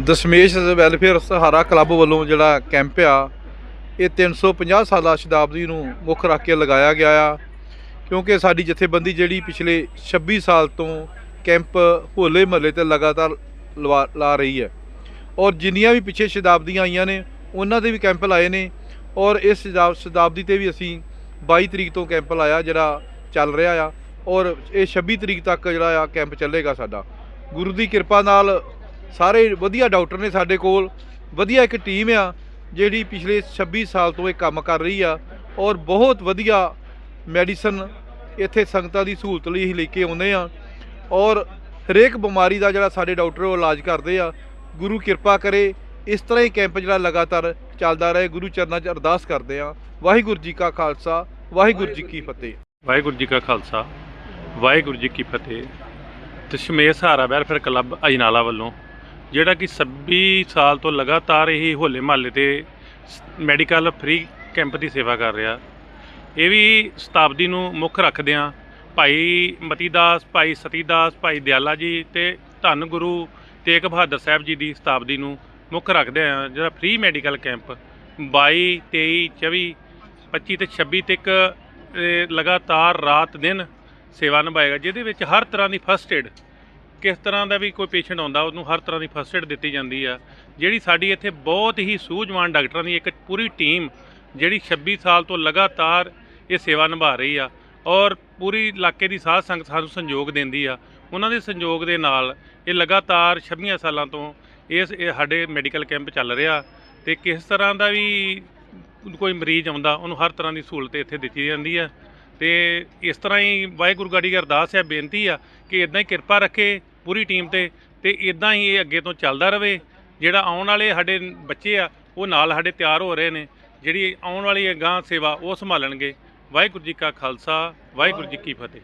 Dashmesh welfare ਸਹਾਰਾ club ਵੱਲੋਂ ਜਿਹੜਾ ਕੈਂਪ ਆ, ਇਹ 350 ਸਾਲਾ ਸ਼ਤਾਬਦੀ ਨੂੰ ਮੁੱਖ ਰੱਖ ਕੇ ਲਗਾਇਆ ਗਿਆ ਆ। ਕਿਉਂਕਿ ਸਾਡੀ ਜਥੇਬੰਦੀ ਜਿਹੜੀ ਪਿਛਲੇ 26 ਸਾਲ ਤੋਂ ਕੈਂਪ ਹੋਲੇ ਮਹੱਲੇ ਤੇ ਲਗਾਤਾਰ ਲਵਾ- ਲਾ ਰਹੀ ਹੈ। ਔਰ ਜਿੰਨੀਆਂ ਵੀ ਪਿੱਛੇ ਸ਼ਤਾਬਦੀਆਂ ਆਈਆਂ ਨੇ, ਉਹਨਾਂ ਦੇ ਵੀ ਕੈਂਪ ਲਾਏ ਨੇ। ਔਰ ਇਸ ਸ਼ਤਾਬਦੀ ਤੇ ਵੀ ਅਸੀਂ 22 ਤਰੀਕ ਤੋਂ ਕੈਂਪ ਲਾਇਆ, ਜਿਹੜਾ ਚੱਲ ਰਿਹਾ ਆ। ਔਰ ਇਹ 26 ਤਰੀਕ ਤੱਕ ਜਿਹੜਾ ਆ ਕੈਂਪ ਚੱਲੇਗਾ ਸਾਡਾ। ਗੁਰੂ ਦੀ ਕਿਰਪਾ ਨਾਲ ਸਾਰੇ ਵਧੀਆ ਡਾਕਟਰ ਨੇ ਸਾਡੇ ਕੋਲ, ਵਧੀਆ ਇੱਕ ਟੀਮ ਆ, ਜਿਹੜੀ ਪਿਛਲੇ 26 ਸਾਲ ਤੋਂ ਇਹ ਕੰਮ ਕਰ ਰਹੀ ਆ ਔਰ ਬਹੁਤ ਵਧੀਆ ਮੈਡੀਸਨ ਇੱਥੇ ਸੰਗਤਾਂ ਦੀ ਸਹੂਲਤ ਲਈ ਹੀ ਲੈ ਕੇ ਆਉਂਦੇ ਆ। ਔਰ ਹਰੇਕ ਬਿਮਾਰੀ ਦਾ ਜਿਹੜਾ ਸਾਡੇ ਡਾਕਟਰ ਉਹ ਇਲਾਜ ਕਰਦੇ ਆ, ਗੁਰੂ ਕਿਰਪਾ ਕਰੇ, ਇਸ ਤਰ੍ਹਾਂ ਹੀ ਕੈਂਪ ਜਿਹੜਾ ਲਗਾਤਾਰ ਚੱਲਦਾ ਰਹੇ, ਗੁਰੂ ਚਰਨਾਂ 'ਚ ਅਰਦਾਸ ਕਰਦੇ ਆ। ਵਾਹਿਗੁਰੂ ਜੀ ਕਾ ਖਾਲਸਾ, ਵਾਹਿਗੁਰੂ ਜੀ ਕੀ ਫਤਿਹ। ਵਾਹਿਗੁਰੂ ਜੀ ਕਾ ਖਾਲਸਾ, ਵਾਹਿਗੁਰੂ ਜੀ ਕੀ ਫਤਿਹ। ਦਸ਼ਮੇਸ਼ ਸਹਾਰਾ ਵੈਲਫੇਅਰ ਕਲੱਬ ਅਜਨਾਲਾ ਵੱਲੋਂ ਜਿਹੜਾ ਕਿ 26 ਸਾਲ ਤੋਂ ਲਗਾਤਾਰ ਇਹ ਹੋਲੇ ਮਹੱਲੇ ਤੇ ਮੈਡੀਕਲ ਫ੍ਰੀ ਕੈਂਪ ਦੀ ਸੇਵਾ ਕਰ ਰਿਹਾ। ਇਹ ਵੀ ਸ਼ਤਾਬਦੀ ਨੂੰ ਮੁੱਖ ਰੱਖਦਿਆਂ ਭਾਈ ਮਤੀਦਾਸ, ਭਾਈ ਸਤੀਦਾਸ, ਭਾਈ ਦਿਆਲਾ ਜੀ ਤੇ ਧੰਨ ਗੁਰੂ ਤੇਗ ਬਹਾਦਰ ਸਾਹਿਬ ਜੀ ਦੀ ਸ਼ਤਾਬਦੀ ਨੂੰ ਮੁੱਖ ਰੱਖਦੇ ਆ ਜਿਹੜਾ ਫ੍ਰੀ ਮੈਡੀਕਲ ਕੈਂਪ 22 23 24 25 ਤੇ 26 ਤੱਕ ਲਗਾਤਾਰ ਰਾਤ ਦਿਨ ਸੇਵਾ ਨਿਭਾਏਗਾ, ਜਿਹਦੇ ਵਿੱਚ ਹਰ ਤਰ੍ਹਾਂ ਦੀ ਫਸਟ ਏਡ ਕਿਸ ਤਰ੍ਹਾਂ ਦਾ ਵੀ ਕੋਈ ਪੇਸ਼ੈਂਟ ਆਉਂਦਾ, ਉਹਨੂੰ ਹਰ ਤਰ੍ਹਾਂ ਦੀ ਫਸਟ ਏਡ ਦਿੱਤੀ ਜਾਂਦੀ ਆ। ਜਿਹੜੀ ਸਾਡੀ ਇੱਥੇ ਬਹੁਤ ਹੀ ਸੂਝਵਾਨ ਡਾਕਟਰਾਂ ਦੀ ਇੱਕ ਪੂਰੀ ਟੀਮ ਜਿਹੜੀ 26 ਸਾਲ ਤੋਂ ਲਗਾਤਾਰ ਇਹ ਸੇਵਾ ਨਿਭਾ ਰਹੀ ਆ ਔਰ ਪੂਰੀ ਇਲਾਕੇ ਦੀ ਸਾਧ ਸੰਗਤ ਸਾਨੂੰ ਸੰਯੋਗ ਦਿੰਦੀ ਆ। ਉਹਨਾਂ ਦੇ ਸੰਯੋਗ ਦੇ ਨਾਲ ਇਹ ਲਗਾਤਾਰ 26 ਸਾਲਾਂ ਤੋਂ ਇਸ ਸਾਡੇ ਮੈਡੀਕਲ ਕੈਂਪ ਚੱਲ ਰਿਹਾ ਤੇ ਕਿਸ ਤਰ੍ਹਾਂ ਦਾ ਵੀ ਕੋਈ ਮਰੀਜ਼ ਆਉਂਦਾ, ਉਹਨੂੰ ਹਰ ਤਰ੍ਹਾਂ ਦੀ ਸਹੂਲਤ ਇੱਥੇ ਦਿੱਤੀ ਜਾਂਦੀ ਆ। ਤੇ ਇਸ ਤਰ੍ਹਾਂ ਹੀ ਵਾਹਿਗੁਰੂ ਗਾੜੀ ਅਰਦਾਸ ਹੈ ਬੇਨਤੀ ਆ ਕਿ ਇਦਾਂ ਹੀ ਕਿਰਪਾ ਰੱਖੇ ਪੂਰੀ ਟੀਮ ਤੇ ਤੇ ਇਦਾਂ ਹੀ ਇਹ ਅੱਗੇ ਤੋਂ ਚੱਲਦਾ ਰਹੇ ਜਿਹੜਾ ਆਉਣ ਵਾਲੇ ਸਾਡੇ ਬੱਚੇ ਆ, ਉਹ ਨਾਲ ਸਾਡੇ ਤਿਆਰ ਹੋ ਰਹੇ ਨੇ। ਜਿਹੜੀ ਆਉਣ ਵਾਲੀ ਗਾਂ ਸੇਵਾ ਉਹ ਸੰਭਾਲਣਗੇ। ਵਾਹਿਗੁਰੂ ਜੀ ਕਾ ਖਾਲਸਾ, ਵਾਹਿਗੁਰੂ ਜੀ ਕੀ ਫਤਿਹ।